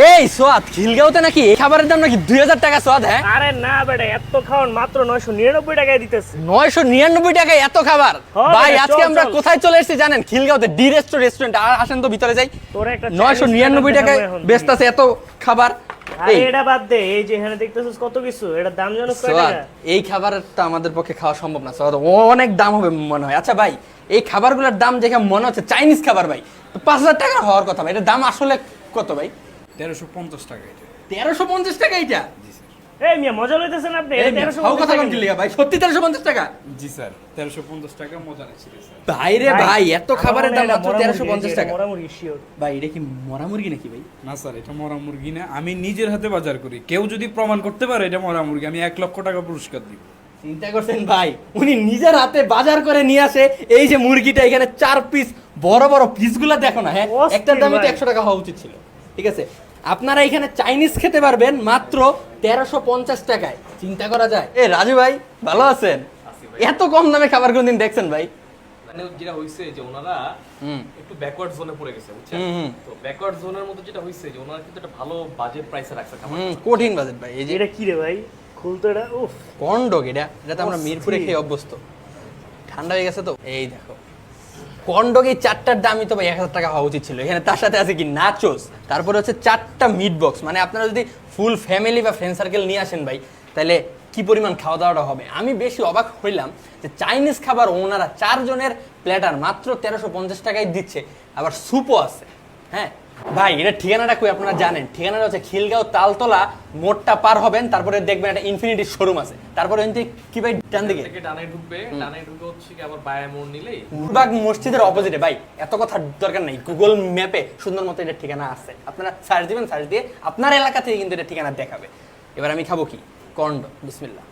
এই সোয়াদ খিলগাঁওতে নাকি এই খাবারের দাম নাকি দুই হাজার টাকা সোয়াদ হ্যাঁ? আরে না বেটা এত খাওয়ান মাত্র নয়শো নিরানব্বই টাকায় দিতেছে। নয়শো নিরানব্বই টাকায় এত খাবার? ভাই আজকে আমরা কোথায় চলে এসেছি জানেন? খিলগাঁওতে ডি রেস্টো রেস্টুরেন্ট। আর আসেন তো ভিতরে যাই। নয়শো নিরানব্বই টাকায়। ব্যস্ত আছে এত খাবার। এই। এটা বাদ দে এই যে এখানে দেখতেছিস কত কিছু এটার দাম জানো এই খাবারটা আমাদের পক্ষে খাওয়া সম্ভব না সোয়াদ। অনেক দাম হবে মনে হয়। আচ্ছা ভাই এই খাবারগুলোর দাম দেখে মনে হচ্ছে চাইনিজ খাবার ভাই। পাঁচ হাজার টাকা হওয়ার কথা ভাই এটার দাম আসলে কত ভাই? তেরোশো পঞ্চাশ টাকা এটা। তেরোশো পঞ্চাশ টাকা এইটা এই মিয়া মজা লইতেছেন আপনি এই এটা মিয়া, 1350 হাউ কথা টাকা কোন ভাই সত্যি তেরোশো পঞ্চাশ টাকা? জি স্যার তেরোশো পঞ্চাশ টাকা মজা নিচ্ছি ভাই রে ভাই, ভাই এত খাবারের দাম মাত্র তেরোশো পঞ্চাশ টাকা। মরা মুরগি শিওর। ভাই এটা কি মরা মুরগি নাকি ভাই? না স্যার এটা মরা মুরগি না। আমি নিজের হাতে বাজার করি। কেউ যদি প্রমাণ করতে পারে এটা মরা মুরগি আমি এক লক্ষ টাকা পুরস্কার দিব। চিন্তা করছেন ভাই উনি নিজের হাতে বাজার করে নিয়ে আসে এই যে মুরগিটা এখানে চার পিস বড় বড় পিসগুলো দেখো না হ্যাঁ? একটার দামই তো একশো টাকা হওয়া উচিত ছিল ঠিক আছে? আপনারা এখানে চাইনিজ খেতে পারবেন মাত্র তেরোশো পঞ্চাশ টাকায়। চিন্তা করা যায়। এ রাজু ভাই ভালো আছেন? এত কম দামে খাবার কোনদিন দেখছেন ভাই? মানে যেটা হইছে যে ওনারা একটু ব্যাকওয়ার্ড জোনে পড়ে গেছে বুঝছেন। তো ব্যাকওয়ার্ড জোনের মধ্যে যেটা হইছে যে ওনারা কিন্তু একটা ভালো বাজেট প্রাইসে রাখছে খাবার কঠিন বাজেট ভাই এই যে এটা কি রে ভাই? খুলতো এটা উফ। কন্ডক এটা এটা তো আমরা মিরপুরে খেয়ে অভ্যস্ত। ঠান্ডা হয়ে গেছে তো? এই দেখো। কন্ডক চারটার দামই তো ভাই এক হাজার টাকা হওয়া উচিত ছিল। এখানে তার সাথে আছে কি নাচোস তারপরে হচ্ছে চারটা মিট বক্স মানে আপনারা যদি ফুল ফ্যামিলি বা ফ্রেন্ড সার্কেল নিয়ে আসেন ভাই, তাহলে কি পরিমাণ খাওয়া দাওয়াটা হবে? আমি বেশি অবাক হইলাম যে চাইনিজ খাবার ওনারা চারজনের প্ল্যাটার মাত্র তেরোশো পঞ্চাশ টাকায় দিচ্ছে, আবার স্যুপও আছে। হ্যাঁ? ভাই এটা ঠিকানাটা কই আপনারা জানেন? ঠিকানাটা হচ্ছে খিলগাঁও তালতলা মোড়টা পার হবেন তারপরে দেখবেন একটা ইনফিনিটি শোরুম আছে। তারপরে থেকে কি ভাই ডান দিকে? থেকে ডানে ঢুকবে ডানে ঢুকে হচ্ছে কি আবার বায়া মোড় নিলেই। বাগ মসজিদের অপোজিটে ভাই এত কথা দরকার নাই। গুগল ম্যাপে সুন্দর মতো এটা ঠিকানা আছে। আপনারা সার্চ দিবেন সার্চ দিয়ে আপনার এলাকা থেকে কিন্তু এটা ঠিকানা দেখাবে। এবার আমি খাব কি? কন্ড বিসমিল্লাহ।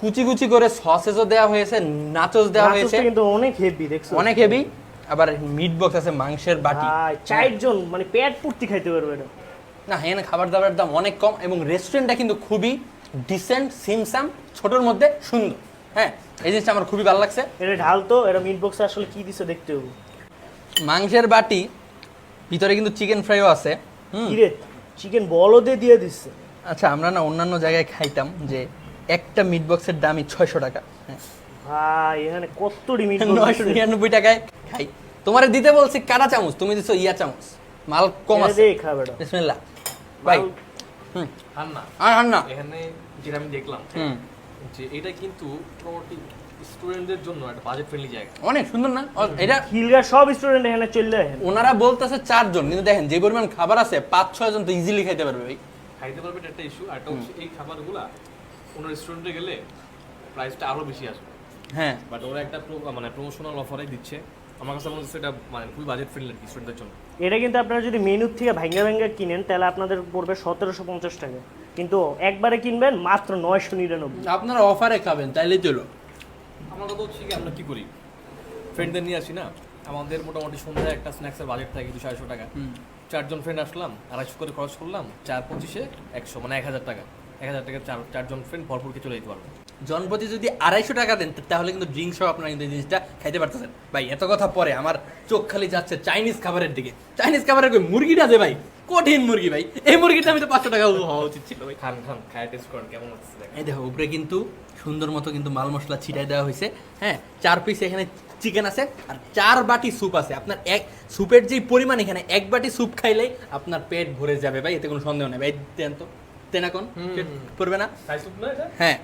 কুচি কুচি করে সসেজও দেওয়া হয়েছে নাচোস দেওয়া হয়েছে। কিন্তু অনেক হেভি দেখছ? অনেক হেভি আবার মিট বক্স আছে মাংসের বাটি। ভাই চারজন মানে পেট পূর্তি খাইতে পারবে এটা না এখানে খাবার দাবারের দাম অনেক কম এবং রেস্টুরেন্টটা কিন্তু খুবই ডিসেন্ট সিমসাম ছোটোর মধ্যে সুন্দর। হ্যাঁ এই জিনিসটা আমার খুবই ভালো লাগছে। এটা ঢালতো এটা মিট বক্সে আসলে কি দিছে দেখতে হবে। মাংসের বাটি ভিতরে কিন্তু চিকেন ফ্রাইও আছে। রে চিকেন বলও দিয়ে দিয়ে দিচ্ছে আচ্ছা আমরা না অন্যান্য জায়গায় খাইতাম যে একটা মিট বক্সের দামই ছয়শো টাকা। হ্যাঁ। ভাই এখানে কতটি মিট নয়শো নিরানব্বই টাকায় খাই। তোমারে দিতে বলছি কাটা চামচ তুমি দিছো ইয়া চামচ। মাল কম আছে। দেখ খাবে এটা বিসমিল্লাহ। ভাই। হুম। আর না আর আর এখানে যেটা আমি দেখলাম যে এটা কিন্তু মোটামুটি স্টুডেন্টদের জন্য একটা বাজেট ফ্রেন্ডলি জায়গা। অনেক সুন্দর না? এটা খিলগা সব স্টুডেন্ট এখানে চলে আসেন। ওনারা বলতেছে চারজন কিন্তু দেখেন যে পরিমাণ খাবার আছে পাঁচ ছয় জন তো ইজিলি খাইতে পারবে ভাই। খাইতে পারবে এটা একটা ইস্যু আর একটা হচ্ছে এই খাবারগুলা কোনো রেস্টুরেন্টে গেলে প্রাইসটা আরও বেশি আসবে। হ্যাঁ। বাট ওরা একটা মানে প্রমোশনাল অফারে দিচ্ছে। আমার কাছে মনে হচ্ছে এটা মানে খুবই বাজেট ফ্রেন্ডলি স্টুডেন্টদের জন্য। এটা কিন্তু আপনারা যদি মেনুর থেকে ভাঙ্গা ভাঙ্গা কিনেন তাহলে আপনাদের পড়বে সতেরোশো পঞ্চাশ টাকা। কিন্তু একবারে কিনবেন মাত্র নয়শো নিরানব্বই। আপনারা অফারে খাবেন তাইলে চলো। আমার কথা হচ্ছে কি আমরা কি করি? ফ্রেন্ডদের নিয়ে আসি না? আমাদের মোটামুটি সন্ধ্যায় একটা স্ন্যাক্সের বাজেট থাকে দুশো আড়াইশো টাকা। চারজন ফ্রেন্ড আসলাম আড়াইশো করে খরচ করলাম চার পঁচিশে একশো মানে এক হাজার টাকা। এক হাজার টাকা চার চারজন ফ্রেন্ড ভরপুরকে চলে যেতে পারবে। জনপ্রতি যদি আড়াইশো টাকা দেন তাহলে কিন্তু ড্রিঙ্কস সহ আপনারা কিন্তু এই জিনিসটা খাইতে পারতেছেন। ভাই এত কথা পরে আমার চোখ খালি যাচ্ছে চাইনিজ খাবারের দিকে। চাইনিজ খাবারের কই মুরগিটা দে ভাই কঠিন মুরগি ভাই। এই মুরগিটা আমি তো পাঁচশো টাকা হওয়া উচিত ছিল ভাই। খান খান খায় টেস্ট করেন কেমন হচ্ছে এই দেখো উপরে কিন্তু সুন্দর মতো কিন্তু মাল মশলা ছিটাই দেওয়া হয়েছে। হ্যাঁ চার পিস এখানে চিকেন আছে আর চার বাটি স্যুপ আছে। আপনার এক স্যুপের যেই পরিমাণ এখানে এক বাটি স্যুপ খাইলেই আপনার পেট ভরে যাবে ভাই এতে কোনো সন্দেহ নেই। ভাই দেন তো। পেট পড়বে না। হ্যাঁ।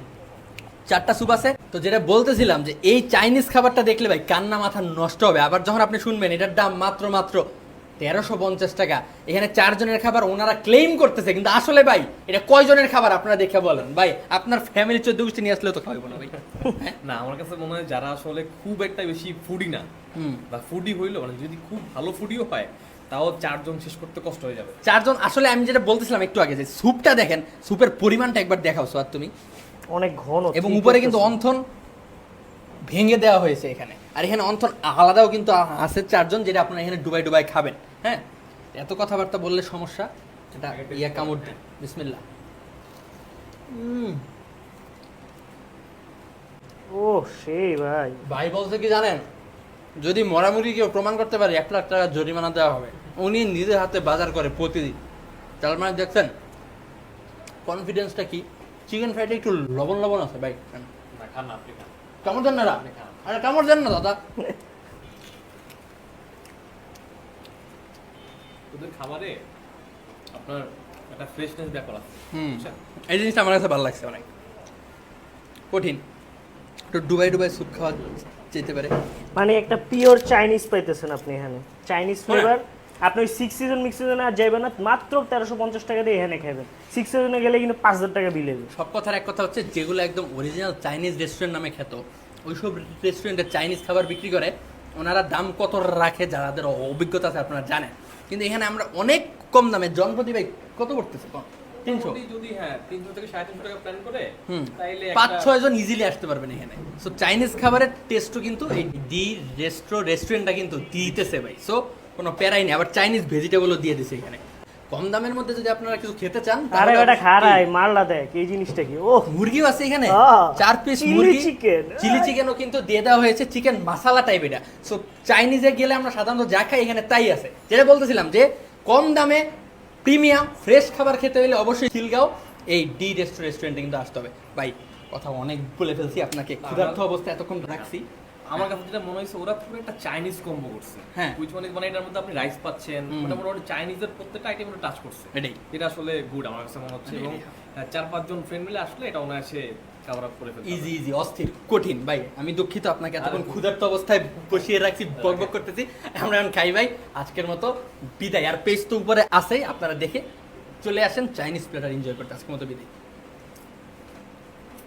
চারটা স্যুপ আছে। তো যেটা বলতেছিলাম যে এই চাইনিজ খাবারটা দেখলে ভাই কান্না মাথা নষ্ট হবে। আবার যখন আপনি শুনবেন এটার দাম মাত্র মাত্র তেরোশো পঞ্চাশ টাকা। এখানে চারজনের খাবার ওনারা ক্লেম করতেছে কিন্তু আসলে ভাই এটা কয়জনের খাবার আপনারা দেখে বলেন? ভাই আপনার ফ্যামিলি চোদ্দ গোষ্ঠী নিয়ে আসলে তো খাওয়াবো না ভাই। না আমার কাছে মনে হয় যারা আসলে খুব একটা বেশি ফুডি না বা ফুডি হইল মানে যদি খুব ভালো ফুডিও হয় তাও চারজন শেষ করতে কষ্ট হয়ে যাবে। চারজন আসলে আমি যেটা বলতেছিলাম একটু আগে যে স্যুপটা দেখেন স্যুপের পরিমাণটা একবার দেখাও সোয়াদ তুমি। অনেক ঘন এবং উপরে কিন্তু। অন্থন ভেঙে দেওয়া হয়েছে এখানে। আর এখানে অন্থন আলাদাও কিন্তু আছে চারজন যেটা আপনারা এখানে ডুবাই ডুবাই খাবেন হ্যাঁ? এত কথাবার্তা বললে সমস্যা এটা ইয়া কামড় দিন বিসমিল্লাহ। উম, ও সেই ভাই। ভাই বলছে কি জানেন? যদি মরামুরি কেউ প্রমাণ করতে পারে এক লাখ টাকা জরিমানা দেওয়া হবে। উনি নিজের হাতে বাজার করে প্রতিদিন। তার মানে দেখছেন কনফিডেন্সটা কি? চিকেন ফ্রাইটা একটু লবণ লবণ আছে ভাই। কামড় দেন না। আরে কামড় দেন না দাদা? ওদের খাবারে আপনার একটা ফ্রেশনেস ব্যাপার আছে। হুম। এই জিনিসটা আমার কাছে ভালো লাগছে অনেক কঠিন। একটু ডুবাই ডুবাই স্যুপ খাওয়া যেতে পারে। মানে একটা পিওর চাইনিজ পাইতেছেন আপনি এখানে। চাইনিজ হ্যাঁ। ফ্লেভার আপনি ওই সিক্স সিজন মিক্স সিজনে আর যাইবেন না মাত্র তেরোশো পঞ্চাশ টাকা দিয়ে এখানে খাবেন সিক্স সিজনে গেলে কিন্তু পাঁচ হাজার টাকা বিল হবে সব কথার এক কথা হচ্ছে যেগুলো একদম অরিজিনাল চাইনিজ রেস্টুরেন্ট নামে খ্যাত ওইসব রেস্টুরেন্টে চাইনিজ খাবার বিক্রি করে ওনারা দাম কত রাখে যাদের অভিজ্ঞতা আছে আপনারা জানেন। কিন্তু এখানে আমরা অনেক কম দামে জনপ্রতি ভাই কত করতেছে কম? তিনশো? যদি হ্যাঁ তিনশো থেকে সাড়ে তিনশো টাকা প্ল্যান করে তাইলে পাঁচ ছয় জন ইজিলি আসতে পারবেন এখানে। সো চাইনিজ খাবারের টেস্টও কিন্তু এই ডি রেস্ট্রো রেস্টুরেন্টটা কিন্তু দিতেছে ভাই। সো কোনো প্যারাই নেই আবার চাইনিজ ভেজিটেবলও দিয়ে দিছে এখানে। কম দামের মধ্যে যদি আপনারা কিছু খেতে চান আরে অবশ্যই- খারাই মারলা দেখ এই জিনিসটা কি? ও মুরগিও আছে এখানে। চার পিস মুরগি chicken। চিলি চিকেনও কিন্তু দিয়ে দেওয়া হয়েছে চিকেন মাসালা টাইপ এটা। সো চাইনিজে গেলে আমরা সাধারণত যা খাই এখানে তাই আছে। যেটা বলতেছিলাম যে কম দামে প্রিমিয়াম ফ্রেশ খাবার খেতে হলে অবশ্যই খিলগাঁও এই ডি রেস্টো রেস্টুরেন্টে কিন্তু আসতে হবে। ভাই কথা অনেক বলে ফেলছি আপনাকে ক্ষুধার্ত অবস্থা এতক্ষণ রাখছি। আমার কাছে যেটা মনে হয়েছে ওরা পুরো একটা চাইনিজ কম্বো করছে। হ্যাঁ। উইচ মানে মানে এটার মধ্যে আপনি রাইস পাচ্ছেন মোটামুটি চাইনিজের প্রত্যেকটা আইটেম টাচ করছে। এটাই এটা আসলে গুড আমার কাছে মনে হচ্ছে। এবং চার পাঁচজন ফ্রেন্ড মিলে আসলে এটা অনায়াসে কাভার আপ করে ফেলতে ইজি ইজি অস্থির কঠিন। ভাই আমি দুঃখিত আপনাকে এতক্ষণ ক্ষুধার্ত অবস্থায় বসিয়ে রাখছি বকবক করতেছি। আমরা এখন খাই ভাই। আজকের মতো বিদায়। আর পেজ তো উপরে আসেই আপনারা দেখে চলে আসেন চাইনিজ প্লেটার এনজয় করতে। আজকের মতো বিদায়।